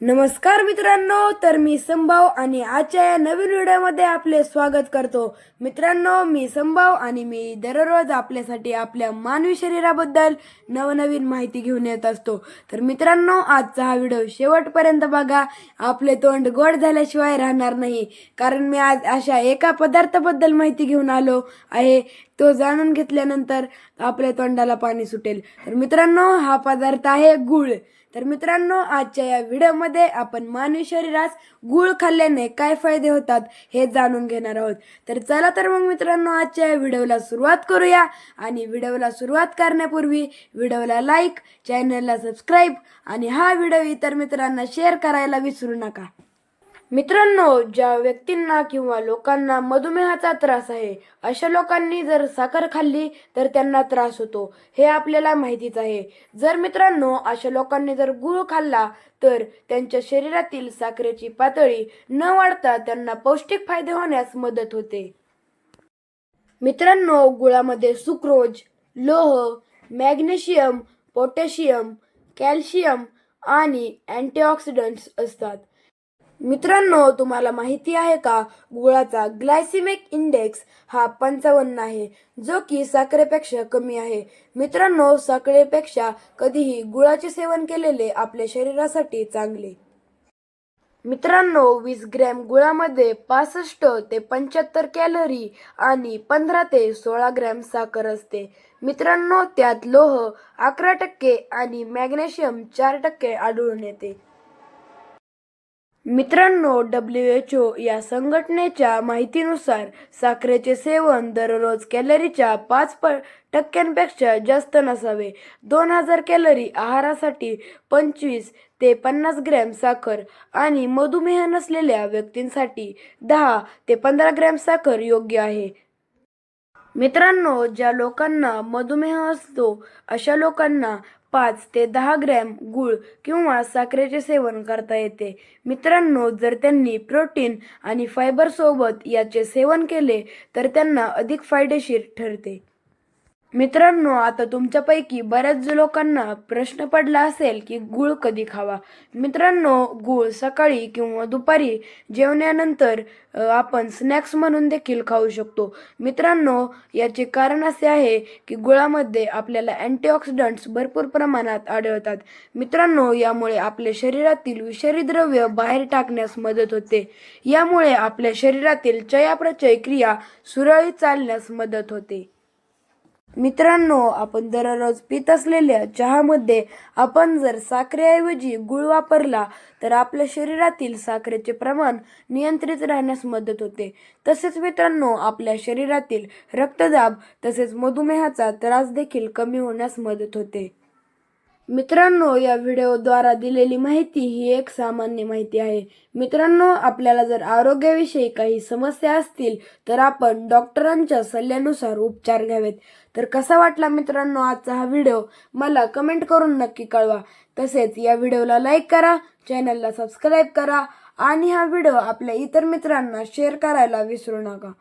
नमस्कार मित्रांनो तर मी संभाव आणि आजच्या या नवीन व्हिडिओमध्ये आपले स्वागत करतो. मित्रांनो मी संभाव आणि मी दररोज आपल्यासाठी आपल्या मानवी शरीराबद्दल नवनवीन माहिती घेऊन येत असतो. तर मित्रांनो आजचा हा व्हिडिओ शेवटपर्यंत बघा. आपले तोंड गोड झाल्याशिवाय राहणार नाही. कारण मी आज अशा एका पदार्थाबद्दल माहिती घेऊन आलो आहे. तो जाणून घेतल्यानंतर आपल्या तोंडाला पाणी सुटेल. तर मित्रांनो हा पदार्थ आहे गुळ. तर मित्रांनो आजच्या या व्हिडिओमध्ये आपण मानवी शरीरास गुळ खाल्ल्याने काय फायदे होतात हे जाणून घेणार आहोत. तर चला तर मग मित्रांनो आजच्या या व्हिडिओला सुरुवात करूया. आणि व्हिडिओला सुरुवात करण्यापूर्वी व्हिडिओला लाईक चॅनलला सबस्क्राईब आणि हा व्हिडिओ इतर मित्रांना शेअर करायला विसरू नका. मित्रांनो ज्या व्यक्तींना किंवा लोकांना मधुमेहाचा त्रास आहे अशा लोकांनी जर साखर खाल्ली तर त्यांना त्रास होतो हे आपल्याला माहितीच आहे. जर मित्रांनो अशा लोकांनी जर गुळ खाल्ला तर त्यांच्या शरीरातील साखरेची पातळी न वाढता त्यांना पौष्टिक फायदे होण्यास मदत होते. मित्रांनो गुळामध्ये सुक्रोज लोह मॅग्नेशियम पोटॅशियम कॅल्शियम आणि अँटीऑक्सिडंट्स असतात. मित्रांनो तुम्हाला माहिती आहे का गुळाचा ग्लायसिमिक इंडेक्स हा पंचावन्न आहे जो की साखरेपेक्षा कमी आहे. मित्रांनो साखरेपेक्षा कधीही गुळाचे सेवन केलेले आपल्या शरीरासाठी चांगले. मित्रांनो वीस ग्रॅम गुळामध्ये पासष्ट ते पंच्याहत्तर कॅलरी आणि पंधरा ते सोळा ग्रॅम साखर असते. मित्रांनो त्यात लोह अकरा टक्के आणि मॅग्नेशियम चार टक्के आढळून येते. मित्रांनो डब्ल्यू एच ओ या संघटनेच्या माहितीनुसार साखरेचे सेवन दररोज कॅलरीच्या पाच प टक्क्यांपेक्षा जास्त नसावे. दोन हजार कॅलरी आहारासाठी पंचवीस ते पन्नास ग्रॅम साखर आणि मधुमेह नसलेल्या व्यक्तींसाठी दहा ते पंधरा ग्रॅम साखर योग्य आहे. मित्रांनो ज्या लोकांना मधुमेह असतो अशा लोकांना पाच ते दहा ग्रॅम गूळ किंवा साखरेचे सेवन करता येते. मित्रांनो जर त्यांनी प्रोटीन आणि फायबरसोबत याचे सेवन केले तर त्यांना अधिक फायदेशीर ठरते. मित्रांनो आता तुमच्यापैकी बऱ्याच लोकांना प्रश्न पडला असेल की गूळ कधी खावा? मित्रांनो गूळ सकाळी किंवा दुपारी जेवण्यानंतर आपण स्नॅक्स म्हणून देखील खाऊ शकतो. मित्रांनो याचे कारण असे आहे की गुळामध्ये आपल्याला अँटीऑक्सिडंट्स भरपूर प्रमाणात आढळतात. मित्रांनो यामुळे आपल्या शरीरातील विषारी द्रव्य बाहेर टाकण्यास मदत होते. यामुळे आपल्या शरीरातील चयाप्रचय क्रिया सुरळीत चालण्यास मदत होते. मित्रांनो आपण दररोज पित असलेल्या चहामध्ये आपण जर साखरेऐवजी गुळ वापरला तर आपल्या शरीरातील साखरेचे प्रमाण नियंत्रित राहण्यास मदत होते. तसेच मित्रांनो आपल्या शरीरातील रक्तदाब तसेच मधुमेहाचा त्रास देखील कमी होण्यास मदत होते. मित्रांनो या व्हिडिओद्वारा दिलेली माहिती ही एक सामान्य माहिती आहे. मित्रांनो आपल्याला जर आरोग्याविषयी काही समस्या असतील तर आपण डॉक्टरांच्या सल्ल्यानुसार उपचार घ्यावेत. तर कसा वाटला मित्रांनो आजचा हा व्हिडिओ मला कमेंट करून नक्की कळवा. तसेच या व्हिडिओला लाईक करा चॅनलला सबस्क्राईब करा आणि हा व्हिडिओ आपल्या इतर मित्रांना शेअर करायला विसरू नका.